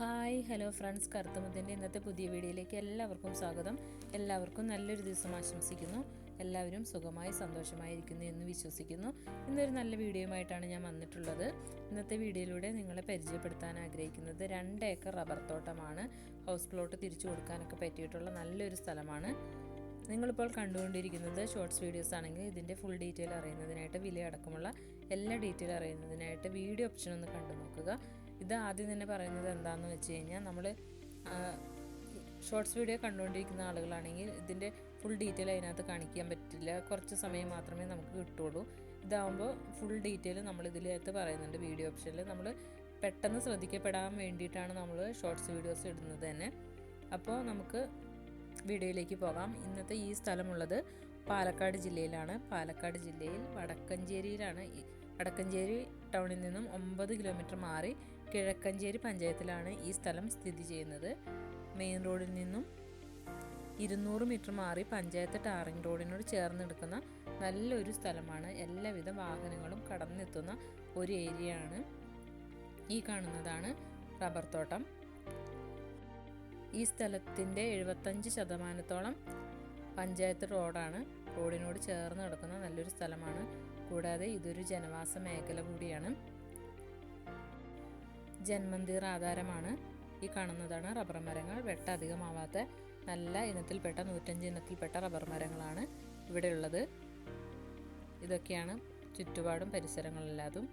Hi hello friends. കറുത്തമുത്തിന്റെ ഇന്നത്തെ പുതിയ വീഡിയോയിലേക്ക് എല്ലാവർക്കും സ്വാഗതം. എല്ലാവർക്കും നല്ലൊരു ദിവസം ആശംസിക്കുന്നു. എല്ലാവരും സുഖമായി സന്തോഷമായിരിക്കുന്നു എന്ന് വിശ്വസിക്കുന്നു. ഇന്നൊരു നല്ല വീഡിയോയുമായിട്ടാണ് ഞാൻ വന്നിട്ടുള്ളത്. ഇന്നത്തെ വീഡിയോയിലൂടെ നിങ്ങളെ പരിചയപ്പെടുത്താൻ ആഗ്രഹിക്കുന്നത് രണ്ട് ഏക്കർ റബ്ബർ തോട്ടമാണ്. ഹൗസ് പ്ലോട്ട് തിരിച്ചു കൊടുക്കാനൊക്കെ പറ്റിയിട്ടുള്ള നല്ലൊരു സ്ഥലമാണ്. നിങ്ങളിപ്പോൾ കണ്ടുകൊണ്ടിരിക്കുന്നത് ഷോർട്സ് വീഡിയോസ് ആണെങ്കിൽ ഇതിന്റെ ഫുൾ ഡീറ്റെയിൽ അറിയുന്നതിനായിട്ട് വില അടക്കമുള്ള എല്ലാ ഡീറ്റെയിൽ അറിയുന്നതിനായിട്ട് വീഡിയോ ഓപ്ഷൻ ഒന്ന് കണ്ടു നോക്കുക ഇത് ആദ്യം തന്നെ പറയുന്നത് എന്താണെന്ന് വെച്ച് കഴിഞ്ഞാൽ നമ്മൾ ഷോർട്സ് വീഡിയോ കണ്ടുകൊണ്ടിരിക്കുന്ന ആളുകളാണെങ്കിൽ ഇതിന്റെ ഫുൾ ഡീറ്റെയിൽ അതിനകത്ത് കാണിക്കാൻ പറ്റില്ല. കുറച്ച് സമയം മാത്രമേ നമുക്ക് കിട്ടുള്ളൂ. ഇതാവുമ്പോൾ ഫുൾ ഡീറ്റെയിൽ നമ്മൾ ഇതിലകത്ത് പറയുന്നുണ്ട്. വീഡിയോ ഓപ്ഷനിൽ നമ്മൾ പെട്ടെന്ന് ശ്രദ്ധിക്കപ്പെടാൻ വേണ്ടിയിട്ടാണ് നമ്മൾ ഷോർട്സ് വീഡിയോസ് ഇടുന്നത് തന്നെ. അപ്പോൾ നമുക്ക് വീഡിയോയിലേക്ക് പോകാം. ഇന്നത്തെ ഈ സ്ഥലമുള്ളത് പാലക്കാട് ജില്ലയിലാണ്. പാലക്കാട് ജില്ലയിൽ വടക്കഞ്ചേരിയിലാണ്. വടക്കഞ്ചേരി ടൗണിൽ നിന്നും ഒമ്പത് കിലോമീറ്റർ മാറി കിഴക്കഞ്ചേരി പഞ്ചായത്തിലാണ് ഈ സ്ഥലം സ്ഥിതി ചെയ്യുന്നത്. മെയിൻ റോഡിൽ നിന്നും ഇരുന്നൂറ് മീറ്റർ മാറി പഞ്ചായത്ത് ടാറിംഗ് റോഡിനോട് ചേർന്ന് നിൽക്കുന്ന നല്ലൊരു സ്ഥലമാണ്. എല്ലാവിധ വാഹനങ്ങളും കടന്നെത്തുന്ന ഒരു ഏരിയയാണ് ഈ കാണുന്നതാണ് റബ്ബർ തോട്ടം. ഈ സ്ഥലത്തിന്റെ എഴുപത്തഞ്ച് ശതമാനത്തോളം പഞ്ചായത്ത് റോഡാണ്. റോഡിനോട് ചേർന്ന് കിടക്കുന്ന നല്ലൊരു സ്ഥലമാണ് കൂടാതെ ഇതൊരു ജനവാസ മേഖല കൂടിയാണ്. ജന്മന്തിർ ആധാരമാണ്. ഈ കാണുന്നതാണ് റബ്ബർ മരങ്ങൾ. വെട്ട അധികമാവാത്ത നല്ല ഇനത്തിൽപ്പെട്ട നൂറ്റഞ്ച് ഇനത്തിൽപ്പെട്ട റബ്ബർ മരങ്ങളാണ് ഇവിടെയുള്ളത്. ഇതൊക്കെയാണ് ചുറ്റുപാടും പരിസരങ്ങളെല്ലാതും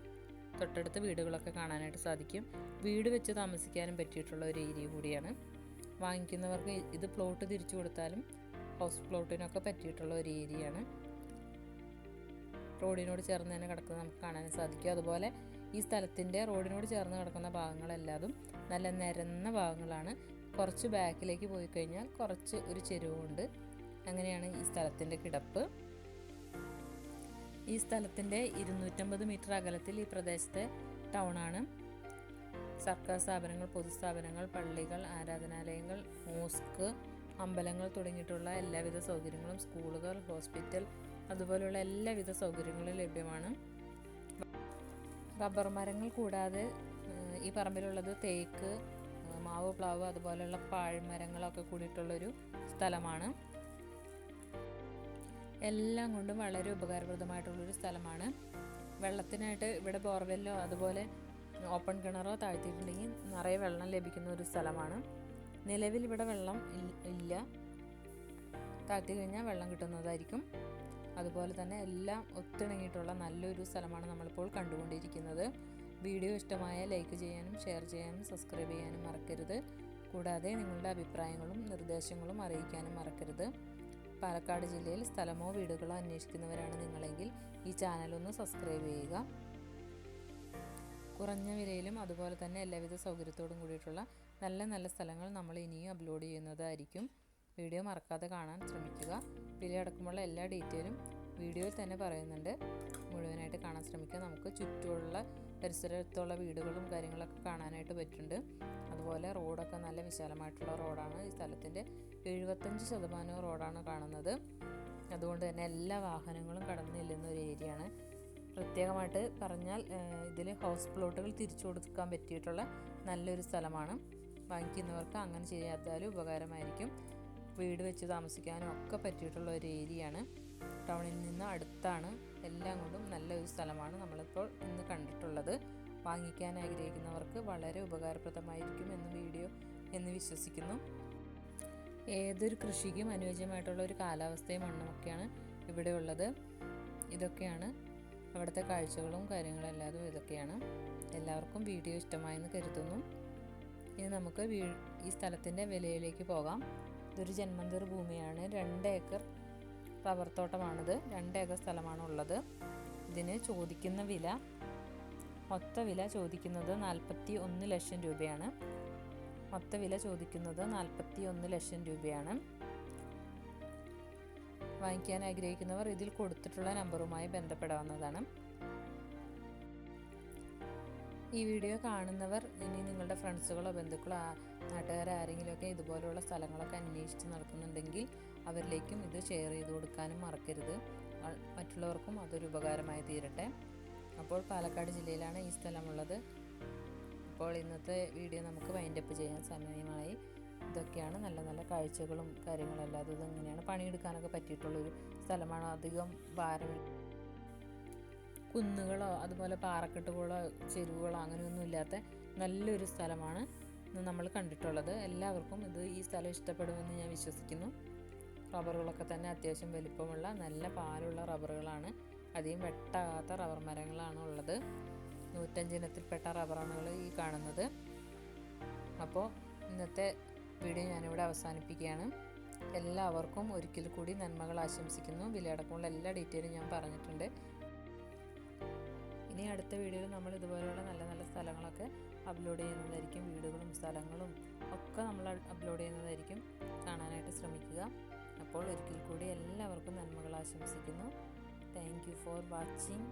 തൊട്ടടുത്ത് വീടുകളൊക്കെ കാണാനായിട്ട് സാധിക്കും. വീട് വെച്ച് താമസിക്കാനും പറ്റിയിട്ടുള്ള ഒരു ഏരിയ കൂടിയാണ്. വാങ്ങിക്കുന്നവർക്ക് ഇത് പ്ലോട്ട് തിരിച്ചു കൊടുത്താലും ഹൗസ് പ്ലോട്ടിനൊക്കെ പറ്റിയിട്ടുള്ള ഒരു ഏരിയയാണ്. റോഡിനോട് ചേർന്ന് തന്നെ കിടക്കുന്നത് നമുക്ക് കാണാൻ സാധിക്കും. അതുപോലെ ഈ സ്ഥലത്തിന്റെ റോഡിനോട് ചേർന്ന് കിടക്കുന്ന ഭാഗങ്ങളെല്ലാതും നല്ല നിരന്ന ഭാഗങ്ങളാണ്. കുറച്ച് ബാക്കിലേക്ക് പോയി കഴിഞ്ഞാൽ കുറച്ച് ഒരു ചെരുവുണ്ട്. അങ്ങനെയാണ് ഈ സ്ഥലത്തിന്റെ കിടപ്പ്. ഈ സ്ഥലത്തിന്റെ ഇരുന്നൂറ്റമ്പത് മീറ്റർ അകലത്തിൽ ഈ പ്രദേശത്തെ ടൗണാണ്. സർക്കാർ സ്ഥാപനങ്ങൾ പൊതുസ്ഥാപനങ്ങൾ പള്ളികൾ ആരാധനാലയങ്ങൾ മോസ്ക് അമ്പലങ്ങൾ തുടങ്ങിയിട്ടുള്ള എല്ലാവിധ സൗകര്യങ്ങളും സ്കൂളുകൾ ഹോസ്പിറ്റൽ അതുപോലെയുള്ള എല്ലാവിധ സൗകര്യങ്ങളും ലഭ്യമാണ്. റബ്ബർ മരങ്ങൾ കൂടാതെ ഈ പറമ്പിലുള്ളത് തേക്ക് മാവ് പ്ലാവ് അതുപോലെയുള്ള പാഴ്മരങ്ങളൊക്കെ കൂടിയിട്ടുള്ളൊരു സ്ഥലമാണ്. എല്ലാം കൊണ്ടും വളരെ ഉപകാരപ്രദമായിട്ടുള്ളൊരു സ്ഥലമാണ്. വെള്ളത്തിനായിട്ട് ഇവിടെ ബോർവെല്ലോ അതുപോലെ ഓപ്പൺ കിണറോ താഴ്ത്തിയിട്ടുണ്ടെങ്കിൽ നിറയെ വെള്ളം ലഭിക്കുന്ന ഒരു സ്ഥലമാണ്. നിലവിൽ ഇവിടെ വെള്ളം ഇല്ല. താഴ്ത്തി കഴിഞ്ഞാൽ വെള്ളം കിട്ടുന്നതായിരിക്കും. അതുപോലെ തന്നെ എല്ലാം ഒത്തിണങ്ങിയിട്ടുള്ള നല്ലൊരു സ്ഥലമാണ് നമ്മളിപ്പോൾ കണ്ടുകൊണ്ടിരിക്കുന്നത്. വീഡിയോ ഇഷ്ടമായ ലൈക്ക് ചെയ്യാനും ഷെയർ ചെയ്യാനും സബ്സ്ക്രൈബ് ചെയ്യാനും മറക്കരുത്. കൂടാതെ നിങ്ങളുടെ അഭിപ്രായങ്ങളും നിർദ്ദേശങ്ങളും അറിയിക്കാനും മറക്കരുത്. പാലക്കാട് ജില്ലയിൽ സ്ഥലമോ വീടുകളോ അന്വേഷിക്കുന്നവരാണ് നിങ്ങളെങ്കിൽ ഈ ചാനലൊന്ന് സബ്സ്ക്രൈബ് ചെയ്യുക. കുറഞ്ഞ വിലയിലും അതുപോലെ തന്നെ എല്ലാവിധ സൗകര്യത്തോടും കൂടിയിട്ടുള്ള നല്ല നല്ല സ്ഥലങ്ങൾ നമ്മൾ ഇനിയും അപ്ലോഡ് ചെയ്യുന്നതായിരിക്കും. വീഡിയോ മറക്കാതെ കാണാൻ ശ്രമിക്കുക. വില അടക്കമുള്ള എല്ലാ ഡീറ്റെയിലും വീഡിയോയിൽ തന്നെ പറയുന്നുണ്ട്. മുഴുവനായിട്ട് കാണാൻ ശ്രമിക്കുക. നമുക്ക് ചുറ്റുമുള്ള പരിസരത്തുള്ള വീടുകളും കാര്യങ്ങളൊക്കെ കാണാനായിട്ട് പറ്റുന്നുണ്ട്. അതുപോലെ റോഡൊക്കെ നല്ല വിശാലമായിട്ടുള്ള റോഡാണ്. ഈ സ്ഥലത്തിന്റെ എഴുപത്തഞ്ച് ശതമാനം റോഡാണ് കാണുന്നത്. അതുകൊണ്ട് തന്നെ എല്ലാ വാഹനങ്ങളും കടന്നു ചെല്ലുന്ന ഒരു ഏരിയയാണ്. പ്രത്യേകമായിട്ട് പറഞ്ഞാൽ ഇതിൽ ഹൗസ് പ്ലോട്ടുകൾ തിരിച്ചു കൊടുക്കാൻ പറ്റിയിട്ടുള്ള നല്ലൊരു സ്ഥലമാണ്. വാങ്ങിക്കുന്നവർക്ക് അങ്ങനെ ചെയ്യാത്താലും ഉപകാരമായിരിക്കും. വീട് വെച്ച് താമസിക്കാനും ഒക്കെ പറ്റിയിട്ടുള്ള ഒരു ഏരിയയാണ്. ടൗണിൽ നിന്ന് അടുത്താണ് എല്ലാം കൊണ്ടും നല്ലൊരു സ്ഥലമാണ് നമ്മളിപ്പോൾ ഇന്ന് കണ്ടിട്ടുള്ളത്. വാങ്ങിക്കാൻ ആഗ്രഹിക്കുന്നവർക്ക് വളരെ ഉപകാരപ്രദമായിരിക്കും എന്ന് വീഡിയോ എന്ന് വിശ്വസിക്കുന്നു. ഏതൊരു കൃഷിക്കും അനുയോജ്യമായിട്ടുള്ള ഒരു കാലാവസ്ഥയും മണ്ണുമൊക്കെയാണ് ഇവിടെ ഉള്ളത്. ഇതൊക്കെയാണ് അവിടുത്തെ കാഴ്ചകളും കാര്യങ്ങളും എല്ലാതും ഇതൊക്കെയാണ്. എല്ലാവർക്കും വീഡിയോ ഇഷ്ടമായെന്ന് കരുതുന്നു. ഇനി നമുക്ക് ഈ സ്ഥലത്തിന്റെ വിലയിലേക്ക് പോകാം. ഇതൊരു ജന്മന്തിർ ഭൂമിയാണ്. രണ്ട് ഏക്കർ റബ്ബർ തോട്ടമാണിത് രണ്ട് ഏക്കർ സ്ഥലമാണ് ഉള്ളത് ഇതിന് ചോദിക്കുന്ന വില മൊത്ത വില ചോദിക്കുന്നത് നാൽപ്പത്തി ഒന്ന് ലക്ഷം രൂപയാണ്. മൊത്ത വില ചോദിക്കുന്നത് നാൽപ്പത്തി ഒന്ന് ലക്ഷം രൂപയാണ്. വാങ്ങിക്കാൻ ആഗ്രഹിക്കുന്നവർ ഇതിൽ കൊടുത്തിട്ടുള്ള നമ്പറുമായി ബന്ധപ്പെടാവുന്നതാണ്. ഈ വീഡിയോ കാണുന്നവർ ഇനി നിങ്ങളുടെ ഫ്രണ്ട്സുകളോ ബന്ധുക്കളോ നാട്ടുകാരോ ആരെങ്കിലുമൊക്കെ ഇതുപോലെയുള്ള സ്ഥലങ്ങളൊക്കെ അന്വേഷിച്ച് നടക്കുന്നുണ്ടെങ്കിൽ അവരിലേക്കും ഇത് ഷെയർ ചെയ്ത് കൊടുക്കാനും മറക്കരുത്. മറ്റുള്ളവർക്കും അതൊരു ഉപകാരമായി തീരട്ടെ. അപ്പോൾ പാലക്കാട് ജില്ലയിലാണ് ഈ സ്ഥലമുള്ളത്. അപ്പോൾ ഇന്നത്തെ വീഡിയോ നമുക്ക് വൈൻഡപ്പ് ചെയ്യാൻ സമയമായി. ഇതൊക്കെയാണ് നല്ല നല്ല കാഴ്ചകളും കാര്യങ്ങളും അല്ലാതെ ഇതെങ്ങനെയാണ് പണിയെടുക്കാനൊക്കെ പറ്റിയിട്ടുള്ളൊരു സ്ഥലമാണ്. അധികം ഭാരമില്ല. കുന്നുകളോ അതുപോലെ പാറക്കെട്ടുകളോ ചെരുവുകളോ അങ്ങനെയൊന്നും ഇല്ലാത്ത നല്ലൊരു സ്ഥലമാണ് നമ്മൾ കണ്ടിട്ടുള്ളത്. എല്ലാവർക്കും ഇത് ഈ സ്ഥലം ഇഷ്ടപ്പെടുമെന്ന് ഞാൻ വിശ്വസിക്കുന്നു. റബ്ബറുകളൊക്കെ തന്നെ അത്യാവശ്യം വലിപ്പമുള്ള നല്ല പാലുള്ള റബ്ബറുകളാണ്. അധികം വെട്ടാകാത്ത റബ്ബർ മരങ്ങളാണ് ഉള്ളത്. നൂറ്റഞ്ചിനത്തിൽപ്പെട്ട റബ്ബറാണുകൾ ഈ കാണുന്നത്. അപ്പോൾ ഇന്നത്തെ വീഡിയോ ഞാനിവിടെ അവസാനിപ്പിക്കുകയാണ്. എല്ലാവർക്കും ഒരിക്കൽ കൂടി നന്മകൾ ആശംസിക്കുന്നു. വിലയടക്കമുള്ള എല്ലാ ഡീറ്റെയിലും ഞാൻ പറഞ്ഞിട്ടുണ്ട്. ഇനി അടുത്ത വീഡിയോയിൽ നമ്മൾ ഇതുപോലെയുള്ള നല്ല നല്ല സ്ഥലങ്ങളൊക്കെ അപ്ലോഡ് ചെയ്യുന്നതായിരിക്കും. വീടുകളും സ്ഥലങ്ങളും ഒക്കെ നമ്മൾ അപ്ലോഡ് ചെയ്യുന്നതായിരിക്കും കാണാനായിട്ട് ശ്രമിക്കുക. അപ്പോൾ ഒരിക്കൽ കൂടി എല്ലാവർക്കും നന്മകൾ ആശംസിക്കുന്നു. Thank you for watching